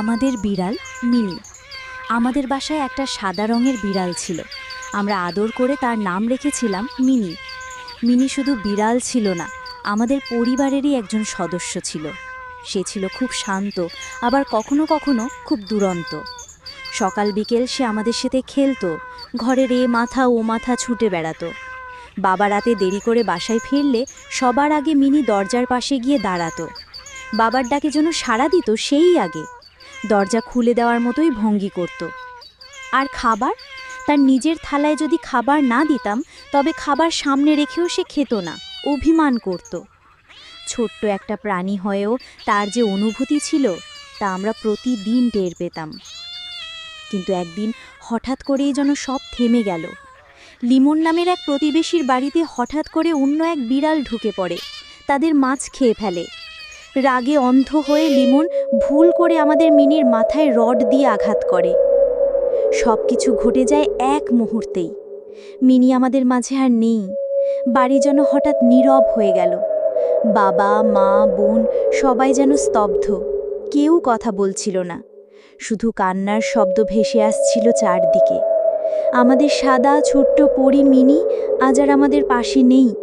আমাদের বিড়াল মিনি আমাদের বাসায় একটা সাদা রঙের বিড়াল ছিল। আমরা আদর করে তার নাম রেখেছিলাম মিনি। মিনি শুধু বিড়াল ছিল না, আমাদের পরিবারেরই একজন সদস্য ছিল। সে ছিল খুব শান্ত, আবার কখনো কখনো খুব দুরন্ত। সকাল বিকেল সে আমাদের সাথে খেলতো, ঘরের এ মাথা ও মাথা ছুটে বেড়াতো। বাবা রাতে দেরি করে বাসায় ফিরলে সবার আগে মিনি দরজার পাশে গিয়ে দাঁড়াতো। বাবার ডাকে যেন সাড়া দিত সেই আগে। দরজা খুলে দেওয়ার মতোই ভঙ্গি করত। আর খাবার? তার নিজের থালায় যদি খাবার না দিতাম, তবে খাবার সামনে রেখেও সে খেত না, অভিমান করত। ছোট্ট একটা প্রাণী হয়েও তার যে অনুভূতি ছিল, তা আমরা প্রতিদিন টের পেতাম। কিন্তু একদিন হঠাৎ করেই যেন সব থেমে গেল। লিমন নামের এক প্রতিবেশীর বাড়িতে হঠাৎ করে অন্য এক বিড়াল ঢুকে পড়ে। তাদের মাছ খেয়ে ফেলে। রাগে অন্ধ হয়ে লিমন ভুল করে আমাদের মিনির মাথায় রড দিয়ে আঘাত করে। সব কিছু ঘটে যায় এক মুহূর্তেই। মিনি আমাদের মাঝে আর নেই। বাড়ি যেন হঠাৎ নীরব হয়ে গেল। বাবা, মা, বোন সবাই যেন স্তব্ধ। কেউ কথা বলছিল না। শুধু কান্নার শব্দ ভেসে আসছিল চারদিকে। আমাদের সাদা, ছোট্ট পরি মিনি আজ আর আমাদের পাশে নেই।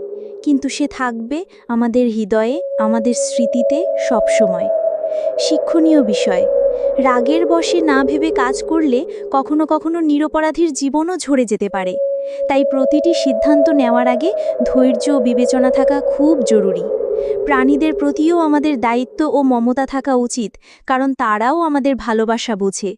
কিন্তু সে থাকবে আমাদের হৃদয়ে, আমাদের স্মৃতিতে সবসময়। শিক্ষণীয় বিষয়, রাগের বশে না ভেবে কাজ করলে কখনো কখনো নিরপরাধীর জীবনও ঝরে যেতে পারে। তাই প্রতিটি সিদ্ধান্ত নেওয়ার আগে ধৈর্য ও বিবেচনা থাকা খুব জরুরি। প্রাণীদের প্রতিও আমাদের দায়িত্ব ও মমতা থাকা উচিত, কারণ তারাও আমাদের ভালোবাসা বোঝে।